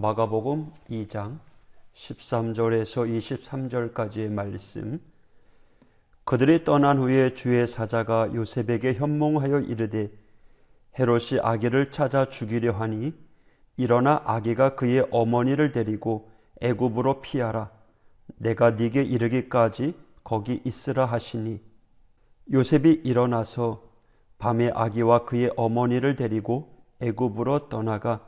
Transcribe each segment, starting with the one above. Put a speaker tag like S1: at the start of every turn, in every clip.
S1: 마가복음 2장 13절에서 23절까지의 말씀. 그들이 떠난 후에 주의 사자가 요셉에게 현몽하여 이르되 헤롯이 아기를 찾아 죽이려 하니 일어나 아기가 그의 어머니를 데리고 애굽으로 피하라. 내가 네게 이르기까지 거기 있으라 하시니. 요셉이 일어나서 밤에 아기와 그의 어머니를 데리고 애굽으로 떠나가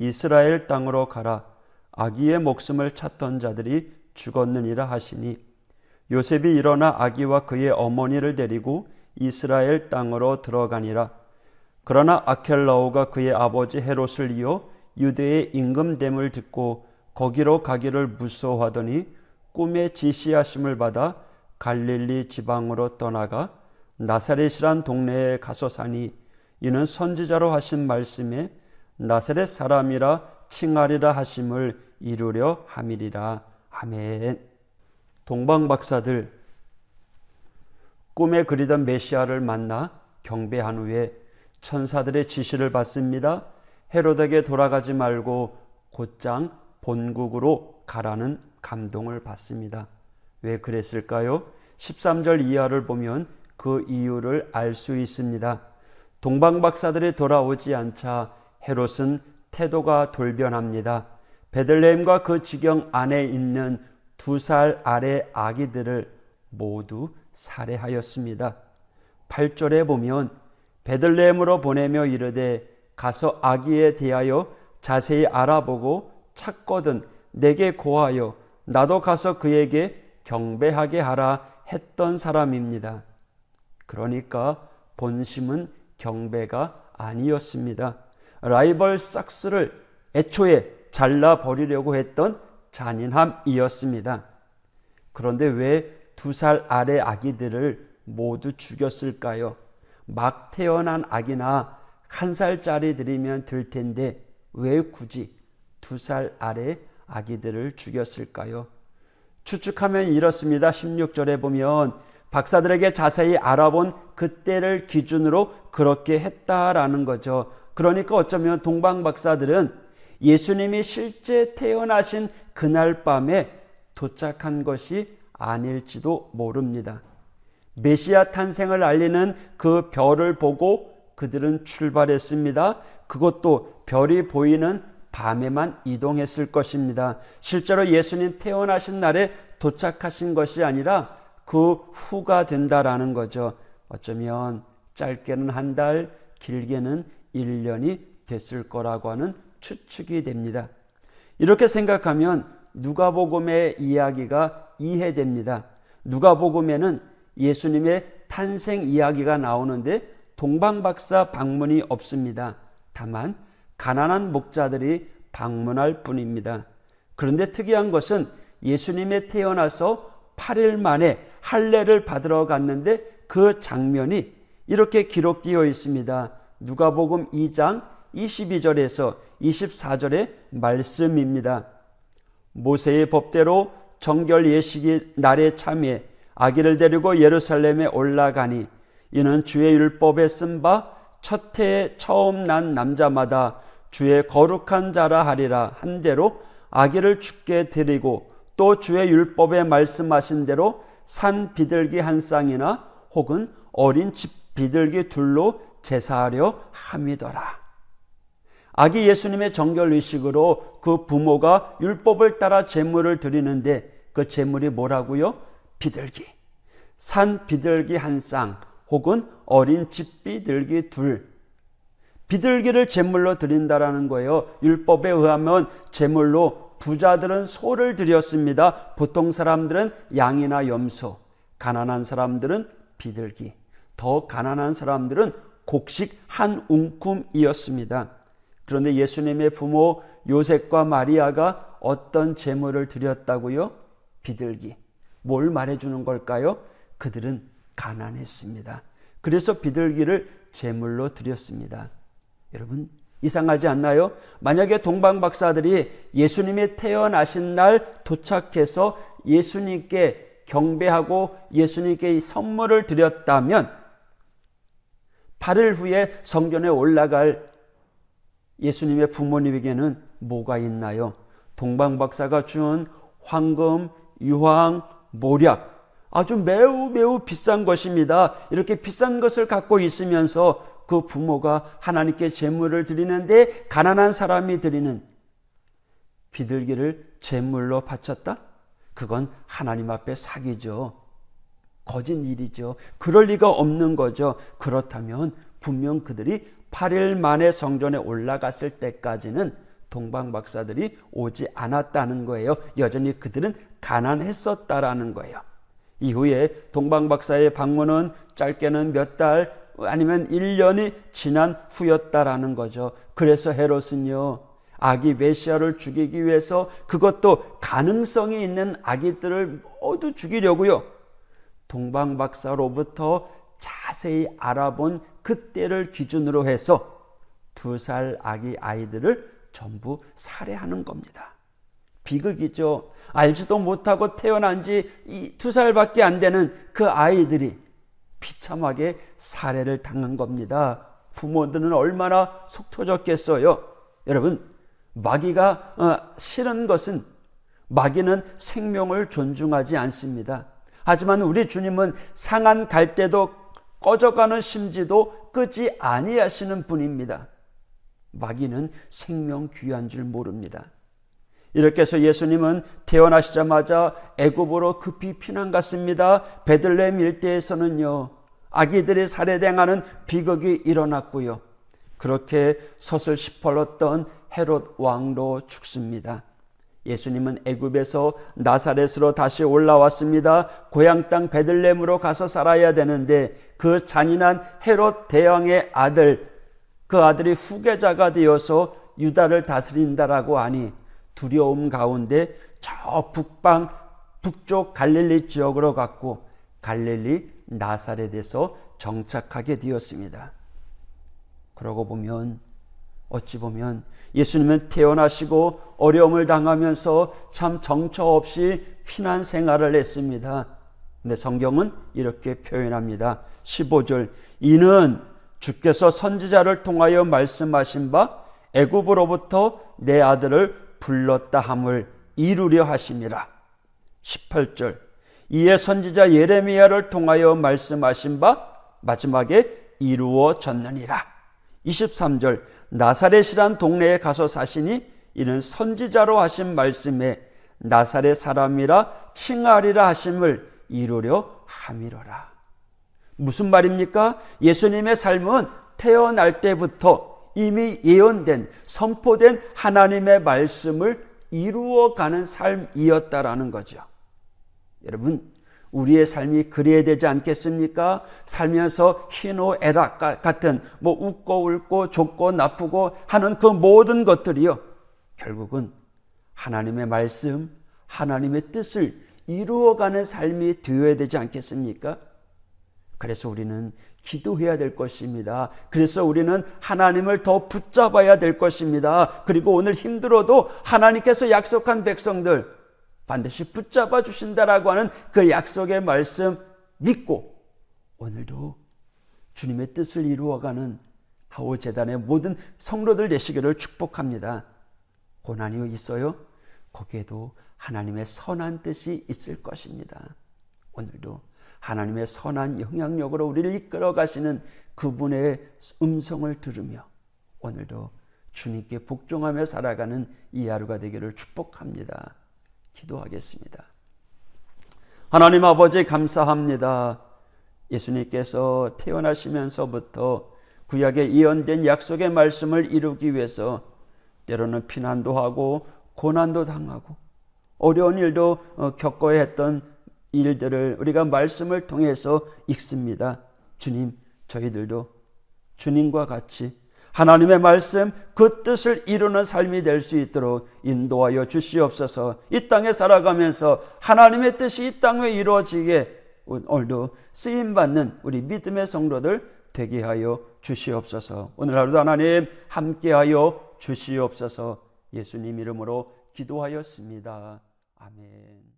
S1: 이스라엘 땅으로 가라. 아기의 목숨을 찾던 자들이 죽었느니라 하시니. 요셉이 일어나 아기와 그의 어머니를 데리고 이스라엘 땅으로 들어가니라. 그러나 아켈라오가 그의 아버지 헤롯을 이어 유대의 임금됨을 듣고 거기로 가기를 무서워하더니 꿈에 지시하심을 받아 갈릴리 지방으로 떠나가 나사렛이란 동네에 가서 사니 이는 선지자로 하신 말씀에 나사렛 사람이라 칭하리라 하심을 이루려 함이리라. 아멘. 동방 박사들 꿈에 그리던 메시아를 만나 경배한 후에 천사들의 지시를 받습니다. 헤로덱에 돌아가지 말고 곧장 본국으로 가라는 감동을 받습니다. 왜 그랬을까요? 13절 이하를 보면 그 이유를 알 수 있습니다. 동방 박사들이 돌아오지 않자 헤롯은 태도가 돌변합니다. 베들레헴과 그 지경 안에 있는 두 살 아래 아기들을 모두 살해하였습니다. 8절에 보면 베들레헴으로 보내며 이르되 가서 아기에 대하여 자세히 알아보고 찾거든 내게 고하여 나도 가서 그에게 경배하게 하라 했던 사람입니다. 그러니까 본심은 경배가 아니었습니다. 라이벌 삭스를 애초에 잘라 버리려고 했던 잔인함이었습니다. 그런데 왜 두 살 아래 아기들을 모두 죽였을까요? 막 태어난 아기나 한 살짜리들이면 될 텐데 왜 굳이 두 살 아래 아기들을 죽였을까요? 추측하면 이렇습니다. 16절에 보면 박사들에게 자세히 알아본 그때를 기준으로 그렇게 했다라는 거죠. 그러니까 어쩌면 동방 박사들은 예수님이 실제 태어나신 그날 밤에 도착한 것이 아닐지도 모릅니다. 메시아 탄생을 알리는 그 별을 보고 그들은 출발했습니다. 그것도 별이 보이는 밤에만 이동했을 것입니다. 실제로 예수님 태어나신 날에 도착하신 것이 아니라 그 후가 된다라는 거죠. 어쩌면 짧게는 한 달, 길게는 1년이 됐을 거라고 하는 추측이 됩니다. 이렇게 생각하면 누가복음의 이야기가 이해됩니다. 누가복음에는 예수님의 탄생 이야기가 나오는데 동방박사 방문이 없습니다. 다만 가난한 목자들이 방문할 뿐입니다. 그런데 특이한 것은 예수님의 태어나서 8일 만에 할례를 받으러 갔는데 그 장면이 이렇게 기록되어 있습니다. 누가복음 2장 22절에서 24절의 말씀입니다. 모세의 법대로 정결 예식이 날에 참에 아기를 데리고 예루살렘에 올라가니 이는 주의 율법에 쓴 바 첫 해에 처음 난 남자마다 주의 거룩한 자라 하리라 한 대로 아기를 죽게 드리고 또 주의 율법에 말씀하신 대로 산 비둘기 한 쌍이나 혹은 어린 집 비둘기 둘로 제사하려 함이더라. 아기 예수님의 정결 의식으로 그 부모가 율법을 따라 제물을 드리는데 그 제물이 뭐라고요? 비둘기. 산 비둘기 한 쌍 혹은 어린 집 비둘기 둘. 비둘기를 제물로 드린다라는 거예요. 율법에 의하면 제물로 부자들은 소를 드렸습니다. 보통 사람들은 양이나 염소, 가난한 사람들은 비둘기, 더 가난한 사람들은 곡식 한 웅큼이었습니다. 그런데 예수님의 부모 요셉과 마리아가 어떤 제물을 드렸다고요? 비둘기. 뭘 말해주는 걸까요? 그들은 가난했습니다. 그래서 비둘기를 제물로 드렸습니다. 여러분, 이상하지 않나요? 만약에 동방 박사들이 예수님이 태어나신 날 도착해서 예수님께 경배하고 예수님께 이 선물을 드렸다면 8일 후에 성전에 올라갈 예수님의 부모님에게는 뭐가 있나요? 동방 박사가 준 황금, 유황, 모략 아주 매우 매우 비싼 것입니다. 이렇게 비싼 것을 갖고 있으면서 그 부모가 하나님께 제물을 드리는데 가난한 사람이 드리는 비둘기를 제물로 바쳤다? 그건 하나님 앞에 사기죠. 거짓 일이죠. 그럴 리가 없는 거죠. 그렇다면 분명 그들이 8일 만에 성전에 올라갔을 때까지는 동방 박사들이 오지 않았다는 거예요. 여전히 그들은 가난했었다라는 거예요. 이후에 동방 박사의 방문은 짧게는 몇 달 아니면 1년이 지난 후였다라는 거죠. 그래서 헤롯은요. 아기 메시아를 죽이기 위해서 그것도 가능성이 있는 아기들을 모두 죽이려고요. 동방 박사로부터 자세히 알아본 그때를 기준으로 해서 두 살 아기 아이들을 전부 살해하는 겁니다. 비극이죠. 알지도 못하고 태어난 지 두 살밖에 안 되는 그 아이들이 비참하게 살해를 당한 겁니다. 부모들은 얼마나 속 터졌겠어요. 여러분, 마귀가 어, 싫은 것은 마귀는 생명을 존중하지 않습니다. 하지만 우리 주님은 상한 갈대도 꺼져가는 심지도 끄지 아니하시는 분입니다. 마귀는 생명 귀한 줄 모릅니다. 이렇게 해서 예수님은 태어나시자마자 애굽으로 급히 피난 갔습니다. 베들레헴 일대에서는요. 아기들이 살해당하는 비극이 일어났고요. 그렇게 섯을 시펄렀던 헤롯 왕도 죽습니다. 예수님은 애굽에서 나사렛으로 다시 올라왔습니다. 고향 땅 베들렘으로 가서 살아야 되는데 그 잔인한 헤롯 대왕의 아들 그 아들이 후계자가 되어서 유다를 다스린다라고 하니 두려움 가운데 저 북방 북쪽 갈릴리 지역으로 갔고 갈릴리 나사렛에서 정착하게 되었습니다. 그러고 보면 어찌 보면 예수님은 태어나시고 어려움을 당하면서 참 정처 없이 피난 생활을 했습니다. 근데 성경은 이렇게 표현합니다. 15절 이는 주께서 선지자를 통하여 말씀하신 바 애굽으로부터 내 아들을 불렀다 함을 이루려 하심이라. 18절 이에 선지자 예레미야를 통하여 말씀하신 바 마지막에 이루어졌느니라. 23절 나사렛이란 동네에 가서 사시니 이는 선지자로 하신 말씀에 나사렛 사람이라 칭하리라 하심을 이루려 함이로라. 무슨 말입니까? 예수님의 삶은 태어날 때부터 이미 예언된 선포된 하나님의 말씀을 이루어가는 삶이었다라는 거죠. 여러분 우리의 삶이 그래야 되지 않겠습니까? 살면서 희노애락 같은 뭐 웃고 울고 좋고 나쁘고 하는 그 모든 것들이요. 결국은 하나님의 말씀, 하나님의 뜻을 이루어가는 삶이 되어야 되지 않겠습니까? 그래서 우리는 기도해야 될 것입니다. 그래서 우리는 하나님을 더 붙잡아야 될 것입니다. 그리고 오늘 힘들어도 하나님께서 약속한 백성들, 반드시 붙잡아 주신다라고 하는 그 약속의 말씀 믿고 오늘도 주님의 뜻을 이루어가는 하오 재단의 모든 성로들 되시기를 축복합니다. 고난이 있어요? 거기에도 하나님의 선한 뜻이 있을 것입니다. 오늘도 하나님의 선한 영향력으로 우리를 이끌어 가시는 그분의 음성을 들으며 오늘도 주님께 복종하며 살아가는 이 하루가 되기를 축복합니다. 기도하겠습니다. 하나님 아버지 감사합니다. 예수님께서 태어나시면서부터 구약에 예언된 약속의 말씀을 이루기 위해서 때로는 피난도 하고 고난도 당하고 어려운 일도 어, 겪어야 했던 일들을 우리가 말씀을 통해서 읽습니다. 주님, 저희들도 주님과 같이 하나님의 말씀 그 뜻을 이루는 삶이 될 수 있도록 인도하여 주시옵소서. 이 땅에 살아가면서 하나님의 뜻이 이 땅에 이루어지게 오늘도 쓰임 받는 우리 믿음의 성도들 되게 하여 주시옵소서. 오늘 하루도 하나님 함께하여 주시옵소서. 예수님 이름으로 기도하였습니다. 아멘.